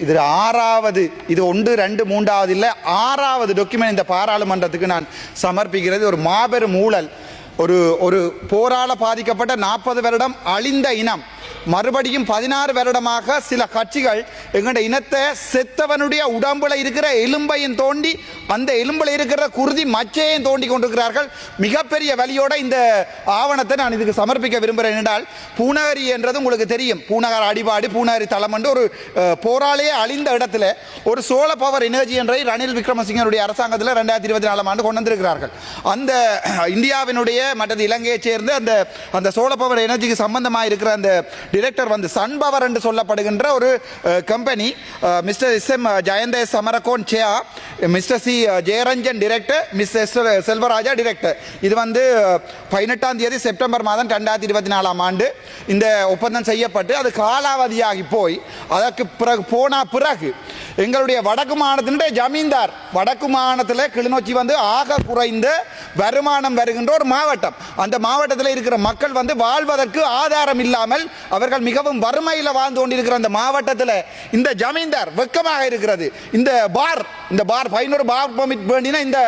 இது ஆறாவது இது ஒன்று ரெண்டு மூன்றாவது இல்லை ஆறாவது டாக்குமெண்ட் இந்த பாராளுமன்றத்துக்கு நான் சமர்ப்பிக்கிறது. ஒரு மாபெரும் ஊழல். ஒரு ஒரு போரால பாதிக்கப்பட்ட நாற்பது வருடம் அழிந்த இனம். மறுபடியும் பதினாறு வருடமாக சில கட்சிகள் எங்களுடைய இனத்தை செத்தவனுடைய உடம்புல இருக்கிற எலும்பையும் தோண்டி அந்த எலும்பில் இருக்கிற குருதி மச்சையும் தோண்டி கொண்டிருக்கிறார்கள். மிகப்பெரிய வழியோட இந்த ஆவணத்தை நான் இதுக்கு சமர்ப்பிக்க விரும்புகிறேன் என்றால் பூனகரி என்றது உங்களுக்கு தெரியும். பூநகர் அடிபாடு பூனகரி தளம் என்று ஒரு போராளியே அழிந்த இடத்துல ஒரு சோழ பவர் எனர்ஜி என்றை ரணில் விக்ரமசிங்கனுடைய அரசாங்கத்தில் ரெண்டாயிரத்தி இருபத்தி நாலாம் ஆண்டு கொண்டு வந்திருக்கிறார்கள். அந்த இந்தியாவினுடைய மற்றது இலங்கையைச் சேர்ந்து அந்த அந்த சோழ பவர் எனர்ஜிக்கு சம்பந்தமாக இருக்கிற அந்த டிரெக்டர் வந்து சன்பவர் என்று சொல்லப்படுகின்ற ஒரு company mister S M Jayantha Samarakoon சேயா mister C Jayaranjan director miss S Selvaraja director இது வந்து பதினெட்டாம் தேதி செப்டம்பர் மாதம் ரெண்டாயிரத்தி இருபத்தி நாலாம் ஆண்டு இந்த ஒப்பந்தம் செய்யப்பட்டு அது காலாவதியாகி போய் அதற்கு பிறகு போன பிறகு எங்களுடைய வடக்கு மாநிலத்தினுடைய ஜமீன்தார் வடக்கு மாநிலத்தில் கிளிநொச்சி வந்து ஆக குறைந்து வருமானம் வருகின்ற ஒரு மாவட்டம். அந்த மாவட்டத்தில் இருக்கிற மக்கள் வந்து வாழ்வதற்கு ஆதாரம் இல்லாமல் அவர்கள் மிகவும் வறுமையில் வாழ்ந்து கொண்டிருக்கிற அந்த மாவட்டத்தில் இந்த ஜமீன்தார் வெக்கமாக இருக்கிறது. இந்த பார் இந்த பார் பதினோரு பார் பர்மிட் வேண்டின இந்த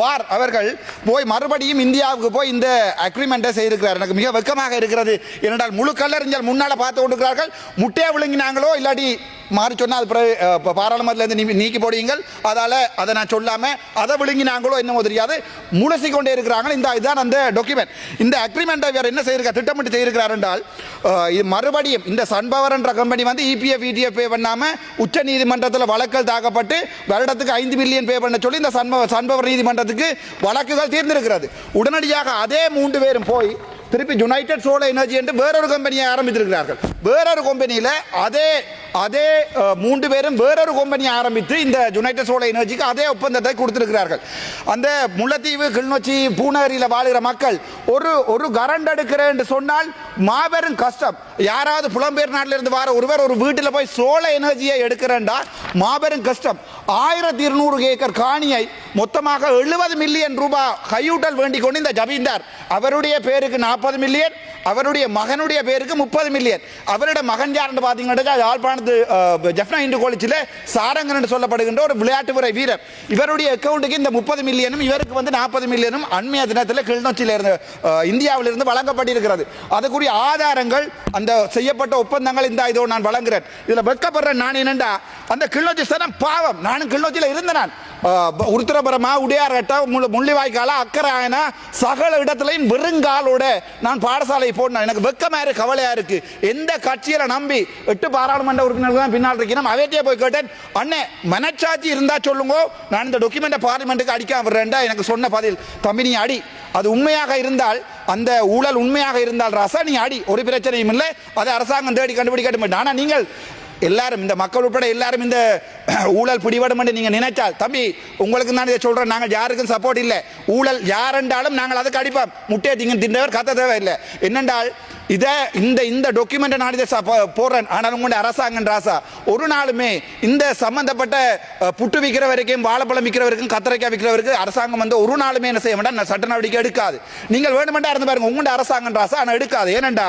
பார் அவர்கள் போய் மறுபடியும் இந்தியாவுக்கு போய் இந்த அக்ரிமெண்ட்டை செய்திருக்கிறார். எனக்கு மிக வெக்கமாக இருக்கிறது. ஏனென்றால் முழு கல்லறிஞர் முன்னால் பார்த்து கொண்டிருக்கிறார்கள். முட்டையை விழுங்கினாங்களோ இல்லாட்டி மாறி சொன்னால் அது பாராளுமன்றத்திலேருந்து நீ- நீக்கி போடுவீங்கள். அதால் அதை நான் சொல்லாமல் அதை விழுங்கினாங்களோ என்னமோ தெரியாது. முழுசி கொண்டே இருக்கிறாங்க. இந்த இதுதான் அந்த டாக்குமெண்ட் இந்த அக்ரிமெண்ட்டை வேறு என்ன செய்யிருக்கார் திட்டமிட்டு செய்திருக்கிறார் என்றால் இது மறுபடியும் இந்த சன்பவர் என்ற கம்பெனி வந்து இபிஎஃப் இடிஎஃப் பே பண்ணாமல் உச்ச நீதிமன்றத்தில் வழக்கல் தாக்கப்பட்டு வருடத்துக்கு ஐந்து மில்லியன் பே பண்ண சொல்லி இந்த சன்பவர் சன்பவர் நீதிமன்றத்துக்கு வழக்குகள் தீர்ந்திருக்கிறது. உடனடியாக அதே மூன்று பேரும் போய் திருப்பி யுனைடெட் சோலார் எனர்ஜி என்று வேறொரு கம்பெனியை ஆரம்பித்திருக்கிறார்கள். வேறொரு கம்பெனியில் அதே அதே மூன்று பேரும் வேறொரு கம்பெனியை ஆரம்பித்து இந்த யுனைடெட் சோலார் எனர்ஜிக்கு அதே ஒப்பந்தத்தை கொடுத்திருக்கிறார்கள். அந்த முல்லைத்தீவு கிளிநொச்சி பூநகரியில் வாழுகிற மக்கள் ஒரு ஒரு கரண்ட் எடுக்கிறேன் என்று சொன்னால் மாபெரும் கஷ்டம். யாராவது புலம்பெயர் நாட்டில் இருந்து வர ஒருவர் ஒரு வீட்டில் போய் சோழ எனர்ஜியை எடுக்கிறேன்டா மாபெரும் கஷ்டம். ஆயிரத்தி இருநூறு ஏக்கர் காணியை மொத்தமாக எழுபது மில்லியன் ரூபாய் கையூட்டல் வேண்டிக் கொண்டு இந்த ஜமீன்தார். அவருடைய பேருக்கு நாற்பது மில்லியன் அவருடைய மகனுடைய பேருக்கு முப்பது மில்லியன். அவருடைய மகன் யாருன்னு பார்த்தீங்கன்னா யாழ்ப்பாணத்து ஜெஃப்னா இந்து காலேஜில் சாரங்கன் என்று சொல்லப்படுகின்ற ஒரு விளையாட்டு முறை வீரர். இவருடைய அக்கௌண்ட்டுக்கு இந்த முப்பது மில்லியனும் இவருக்கு வந்து நாற்பது மில்லியனும் அண்மைய தினத்தில் கிளிநொச்சியில் இருந்து இந்தியாவிலிருந்து வழங்கப்பட்டிருக்கிறது. அதுக்குரிய ஆதாரங்கள் அந்த செய்யப்பட்ட ஒப்பந்தங்கள் இந்த இதோ நான் வழங்குறேன். இதில் வெட்கப்படுறேன் நான் என்னண்டா? அந்த கிள்ளோச்சி சனம் பாவம். நானும் கிள்ளோச்சியில் இருந்தேன் நான் உருத்திரபுரமா உடையார்கட்ட முள்ளு முள்ளிவாய்க்கால அக்கராயனா சகல இடத்துலையும் வெறுங்காலோட நான் பாடசாலை போடணும். எனக்கு வெக்கமா இருக்கு கவலையா இருக்கு. எந்த கட்சியில நம்பி எட்டு பாராளுமன்ற உறுப்பினர்கள் தான் பின்னால் இருக்கணும்? அவையத்தையே போய் கேட்டேன். அண்ணே மனச்சாட்சி இருந்தா சொல்லுங்க. நான் இந்த டாக்குமெண்ட்டை பார்லிமெண்ட்டுக்கு அடிக்காம விடுறேன்டா. எனக்கு சொன்ன பதில். தம்பி நீ அடி. அது உண்மையாக இருந்தால் அந்த ஊழல் உண்மையாக இருந்தால் ரசா நீ அடி ஒரு பிரச்சனையும் இல்லை. அதை அரசாங்கம் தேடி கண்டுபிடிக்கட்டும் ஆனால் நீங்கள் எல்லாரும் இந்த மக்கள் உட்பட எல்லாரும் இந்த ஊழல் பிடிபடும் என்று நீங்கள் நினைச்சால் தம்பி உங்களுக்கு நான் இதை சொல்கிறோம் நாங்கள் யாருக்கும் சப்போர்ட் இல்லை. ஊழல் யாரென்றாலும் நாங்கள் அதுக்கு அடிப்போம். முட்டையை திங்க தின்றவர் கத்த தேவையில்லை. என்னென்றால் இதை இந்த இந்த டாக்குமெண்ட்டை நான் இதை போடுறேன். ஆனால் உங்களுடைய அரசாங்கம் ராசா ஒரு நாளுமே இந்த சம்பந்தப்பட்ட புட்டு விற்கிற வரைக்கும் வாழைப்பழம் விற்கிற வரைக்கும் கத்திரிக்காய் விற்கிற வரைக்கும் அரசாங்கம் வந்து ஒரு நாளுமே என்ன செய்ய வேண்டாம் சட்ட நடவடிக்கை எடுக்காது. நீங்கள் வேணுமெண்டா இருந்து பாருங்க உங்களுடைய அரசாங்கம் ராசா ஆனால் எடுக்காது. ஏனென்றா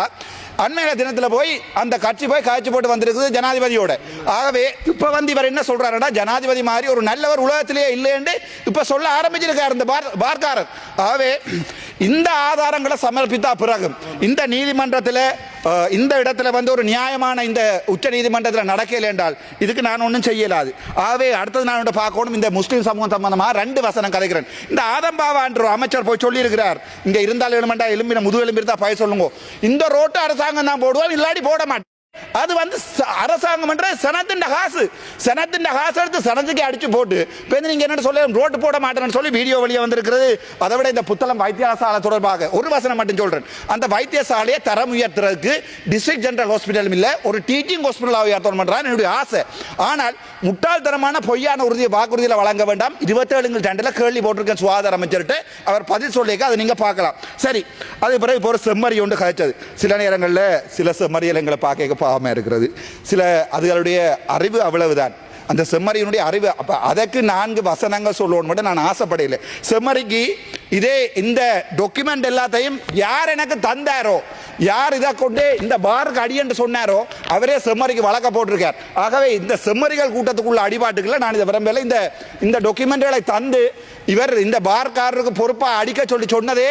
அண்மையில தினத்தில் போய் அந்த கட்சி போய் காய்ச்சி போட்டு வந்திருக்குது ஜனாதிபதியோட. ஆகவே இப்ப வந்து இவர் என்ன சொல்றாருன்னா ஜனாதிபதி மாதிரி ஒரு நல்லவர் உலகத்திலேயே இல்லைன்னு இப்ப சொல்ல ஆரம்பிச்சிருக்காரு இந்த பார் பார்க்காரர் ஆகவே இந்த ஆதாரங்களை சமர்ப்பித்தா பிறகு இந்த நீதிமன்றத்தில் இந்த இடத்துல வந்து ஒரு நியாயமான இந்த உச்ச நீதிமன்றத்தில் நடக்கல என்றால் இதுக்கு நான் ஒன்றும் செய்யலாது. ஆகவே அடுத்தது நான் ஒன்று பார்க்கணும். இந்த முஸ்லீம் சமூகம் சம்பந்தமாக ரெண்டு வசனம் கதைக்கிறேன். இந்த ஆதம்பாவா அமைச்சர் போய் சொல்லியிருக்கிறார். இங்கே இருந்தால் எழுமண்டா எலும்பின முது எலும்பி இருந்தால் பய சொல்லுங்க. இந்த ரோட்டு அரசாங்கம் தான் போடுவோம் இல்லாட்டி போட மாட்டேன் அது வந்து ச- அரசாங்கம் என்ற சனத்தின் காசு சனத்தின் காசு எடுத்து சனத்துக்கு அடிச்சு போட்டு இப்போ நீங்கள் நீங்க என்ன சொல்ல ரோட்டு போட மாட்டேன்னு சொல்லி வீடியோ வழியாக வந்திருக்கிறது. அதை விட இந்த புத்தளம் வைத்தியசாலை தொடர்பாக ஒரு வசனம் மட்டும் சொல்றேன். அந்த வைத்தியசாலையை தரம் உயர்த்துறதுக்கு டிஸ்ட்ரிக்ட் ஜெனரல் ஹாஸ்பிட்டலும் இல்லை ஒரு டீச்சிங் ஹாஸ்பிட்டலாக உயர்த்தணும் பண்றான் என்னுடைய ஆசை. ஆனால் முட்டாள்தனமான பொய்யான உறுதியை வாக்குறுதியில் வழங்க வேண்டாம். இருபத்தேழு ரெண்டில் கேள்வி போட்டிருக்கேன் சுகாதார அமைச்சர்கிட்ட. அவர் பதில் சொல்லியிருக்க அதை நீங்கள் பார்க்கலாம். சரி அது பிறகு இப்போ ஒரு செம்மறி ஒன்று கதைச்சது. சில நேரங்களில் சில செம்மறியல் எங்களை பார்க்க பாவமாக இருக்கிறது. சில அதுகளுடைய அறிவு அவ்வளவுதான். அந்த செம்மறியினுடைய அறிவு அப்போ அதற்கு நான்கு வசனங்கள் சொல்லுவோன்னு மட்டும் நான் ஆசைப்படையில செம்மறிக்கு இதே இந்த டாக்குமெண்ட் எல்லாத்தையும் யார் எனக்கு தந்தாரோ யார் இதை கொண்டு இந்த பாருக்கு அடியன்று சொன்னாரோ அவரே செம்மறிக்கு வழக்க போட்டிருக்கார். ஆகவே இந்த செம்மறிகள் கூட்டத்துக்குள்ள அடிபாட்டுக்குள்ள நான் இதை விரும்பல இந்த இந்த டாக்குமெண்ட்களை தந்து இவர் இந்த பார்க்காரருக்கு பொறுப்பாக அடிக்க சொல்லி சொன்னதே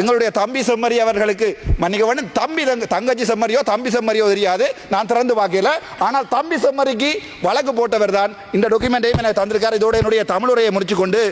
எங்களுடைய தம்பி செம்மறி அவர்களுக்கு. மன்னிக்க வேண்டும் தம்பி தங்க தங்கச்சி செம்மறியோ தம்பி செம்மறியோ தெரியாது. நான் திறந்து பார்க்கல. ஆனால் தம்பி செம்மறிக்கு வழக்கு போட்டவர் தான் இந்த டாக்குமெண்ட்டையும் எனக்கு தந்திருக்கார். இதோட என்னுடைய தமிழுரையை முடிச்சு கொண்டு